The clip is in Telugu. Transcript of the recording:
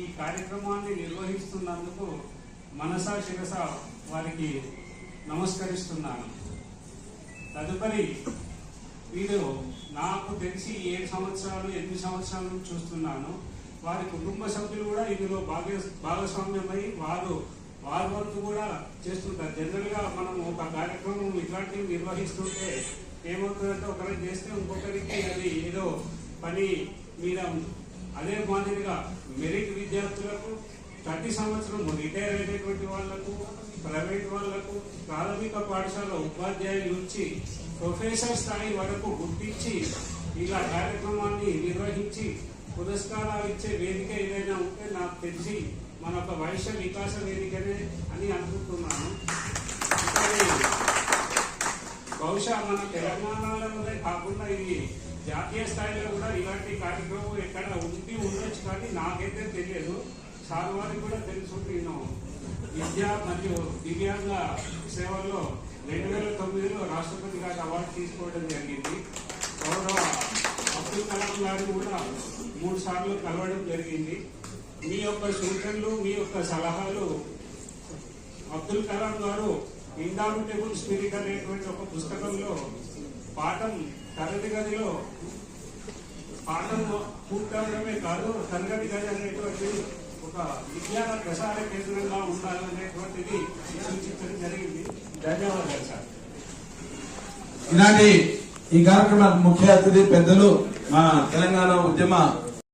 ఈ కార్యక్రమాన్ని నిర్వహిస్తున్నందుకు మనసా శిరస వారికి నమస్కరిస్తున్నాను. తదుపరి వీరు నాకు తెలిసి ఏడు సంవత్సరాలు ఎనిమిది సంవత్సరాలు చూస్తున్నాను. వారి కుటుంబ సభ్యులు కూడా ఇందులో భాగ భాగస్వామ్యమై వారు వారి వరకు కూడా చేస్తుంటారు. జనరల్గా మనం ఒక కార్యక్రమం ఇట్లాంటివి నిర్వహిస్తుంటే ఏమవుతుందంటే ఒకరికి చేస్తే ఇంకొకరికి అది ఏదో పని మీద అదే మాదిరిగా మెరిట్ విద్యార్థులకు ప్రతి సంవత్సరం రిటైర్ అయినటువంటి వాళ్ళకు ప్రైవేట్ వాళ్ళకు ప్రాథమిక పాఠశాల ఉపాధ్యాయుల నుంచి ప్రొఫెసర్ స్థాయి వరకు గుర్తించి ఇలా కార్యక్రమాన్ని నిర్వహించి పురస్కారాలు ఇచ్చే వేదిక ఏదైనా ఉంటే నాకు తెలిసి మన ఒక వైశ్య వికాస వేదికనే అని అనుకుంటున్నాను. బహుశా మన తెలంగాణలోనే కాకుండా ఇది జాతీయ స్థాయిలో కూడా ఇలాంటి కార్యక్రమం ఎక్కడ కానీ నాకైతే తెలియదు. సార్ వారికి కూడా తెలుసు నేను విద్య మరియు దివ్యాంగ సేవల్లో రెండు వేల తొమ్మిదిలో రాష్ట్రపతి గారి అవార్డు తీసుకోవడం జరిగింది. గౌరవ అబ్దుల్ కలాం గారిని కూడా మూడు సార్లు కలవడం జరిగింది. మీ యొక్క సూచనలు మీ యొక్క సలహాలు అబ్దుల్ కలాం గారు ఇండామిటబుల్ స్పిరిట్ అనేటువంటి ఒక పుస్తకంలో పాఠం తరగతి గదిలో పాఠం పూర్తవడమే కాదు తరగతి గది అనేటువంటి ఒక విజ్ఞాన ప్రసార కేంద్రంగా ఉండాలనేటువంటిది సూచించడం జరిగింది. ధన్యవాదాలు సార్. ఈనాటి ఈ కార్యక్రమానికి ముఖ్య అతిథి పెద్దలు మా తెలంగాణ ఉద్యమ